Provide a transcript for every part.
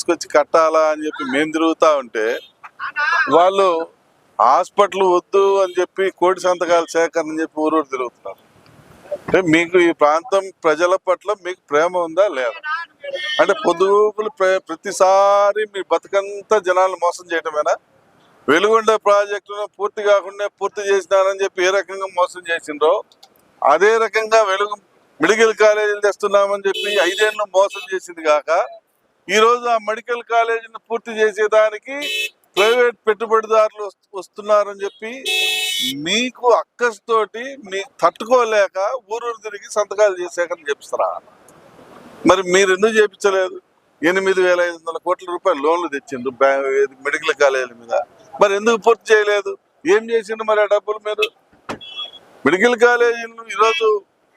తీసుకొచ్చి కట్టాలా అని చెప్పి మేము తిరుగుతూ ఉంటే వాళ్ళు హాస్పిటల్ వద్దు అని చెప్పి కోటి సంతకాల సేకరణ అని చెప్పి ఊరూరు తిరుగుతున్నారు. అంటే మీకు ఈ ప్రాంతం ప్రజల పట్ల మీకు ప్రేమ ఉందా లేదా? అంటే పొద్దుగుకులు ప్రతిసారి మీ బతుకంతా జనాలు మోసం చేయటమేనా? వెలుగొండ ప్రాజెక్టును పూర్తి కాకుండా పూర్తి చేసినారని చెప్పి ఏ రకంగా మోసం చేసిండ్రో అదే రకంగా వెలుగు మెడికల్ కాలేజీలు తెస్తున్నామని చెప్పి ఐదేళ్ళు మోసం చేసింది కాక ఈరోజు ఆ మెడికల్ కాలేజీని పూర్తి చేసేదానికి ప్రైవేట్ పెట్టుబడిదారులు వస్తున్నారని చెప్పి మీకు అక్కస్తోటి మీ తట్టుకోలేక ఊరూరు తిరిగి సంతకాలు చేసేకని చెప్తారా మరి మీరు ఎందుకు చేపించలేదు? ఎనిమిది వేల ఐదు వందల కోట్ల రూపాయలు లోన్లు తెచ్చిండ్రు బ్యాంక్ మెడికల్ కాలేజీల మీద. మరి ఎందుకు పూర్తి చేయలేదు? ఏం చేసిండు మరి ఆ డబ్బులు మీరు? మెడికల్ కాలేజీలను ఈరోజు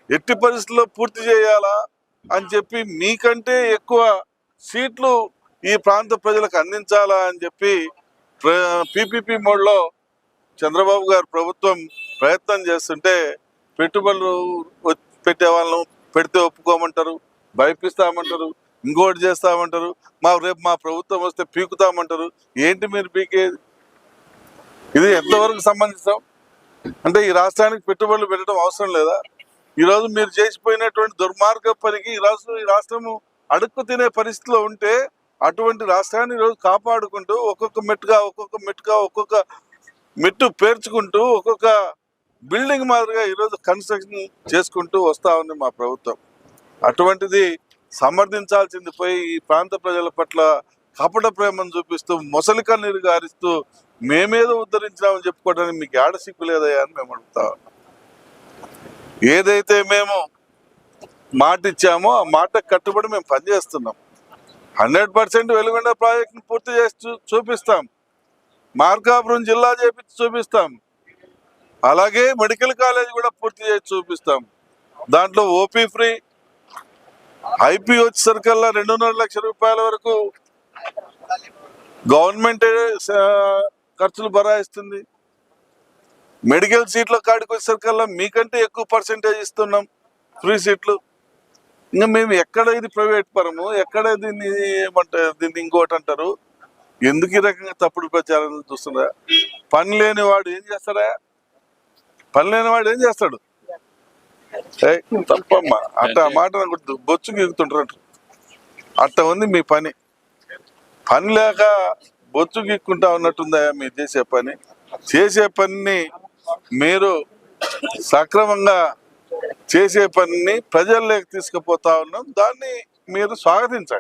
ఎట్టి పరిస్థితుల్లో పూర్తి చేయాలా అని చెప్పి మీకంటే ఎక్కువ సీట్లు ఈ ప్రాంత ప్రజలకు అందించాలా అని చెప్పి పీపీపీ మోడ్లో చంద్రబాబు గారు ప్రభుత్వం ప్రయత్నం చేస్తుంటే పెట్టుబడులు పెట్టే వాళ్ళను పెడితే ఒప్పుకోమంటారు భయపిస్తామంటారు ఇంకోటి చేస్తామంటారు మా రేపు మా ప్రభుత్వం వస్తే పీకుతామంటారు. ఏంటి మీరు పీకేది? ఇది ఎంతవరకు సంబంధిస్తాం? అంటే ఈ రాష్ట్రానికి పెట్టుబడులు పెట్టడం అవసరం లేదా? ఈరోజు మీరు చేసిపోయినటువంటి దుర్మార్గ పనికి ఈ రాష్ట్రం ఈ రాష్ట్రము అడుక్కు తినే పరిస్థితిలో ఉంటే అటువంటి రాష్ట్రాన్ని ఈరోజు కాపాడుకుంటూ ఒక్కొక్క మెట్టుగా ఒక్కొక్క మెట్టుగా ఒక్కొక్క మెట్టు పేర్చుకుంటూ ఒక్కొక్క బిల్డింగ్ మాదిరిగా ఈరోజు కన్స్ట్రక్షన్ చేసుకుంటూ వస్తూ ఉంది మా ప్రభుత్వం అటువంటిది సమర్థించాల్సింది పోయి ఈ ప్రాంత ప్రజల పట్ల కపట ప్రేమను చూపిస్తూ మొసలి కన్నీరు గారిస్తూ మేమేదో ఉద్ధరించామని చెప్పుకోవడానికి మీకు ఏడ సిగ్గు అని మేము అడుగుతా ఉన్నాం. ఏదైతే మేము మాట ఇచ్చామో ఆ మాట కట్టుబడి మేము పనిచేస్తున్నాం. హండ్రెడ్ పర్సెంట్ వెలుగొండ ప్రాజెక్ట్ని పూర్తి చేసి చూపిస్తాం. మార్కాపురం జిల్లా చేపించి చూపిస్తాం. అలాగే మెడికల్ కాలేజ్ కూడా పూర్తి చేసి చూపిస్తాం. దాంట్లో ఓపీ ఫ్రీ ఐపీ వచ్చేసరికల్లా రెండున్నర లక్షల రూపాయల వరకు గవర్నమెంట్ ఖర్చులు బరాయిస్తుంది. మెడికల్ సీట్ల కాడికి వచ్చేసరికల్లా మీకంటే ఎక్కువ పర్సెంటేజ్ ఇస్తున్నాం ఫ్రీ సీట్లు. ఇంకా మేము ఎక్కడ ఇది ప్రైవేట్ పరము? ఎక్కడ దీన్ని ఏమంటారు దీన్ని ఇంకోటి అంటారు? ఎందుకు ఈ రకంగా తప్పుడు ప్రచారం చూస్తున్నారా? పని లేని వాడు ఏం చేస్తాడా? పని లేని వాడు ఏం చేస్తాడు? తప్పమ్మా. అట్ట ఆ మాట నాకు బొచ్చుకు ఎక్కుతుంటారు అట్ట ఉంది మీ పని. పని లేక బొచ్చుకు ఎక్కుంటా ఉన్నట్టుందా మీరు చేసే పని? చేసే పనిని మీరు సక్రమంగా చేసే పనిని ప్రజల్లోకి తీసుకుపోతా ఉన్నాం. దాన్ని మీరు స్వాగతించండి.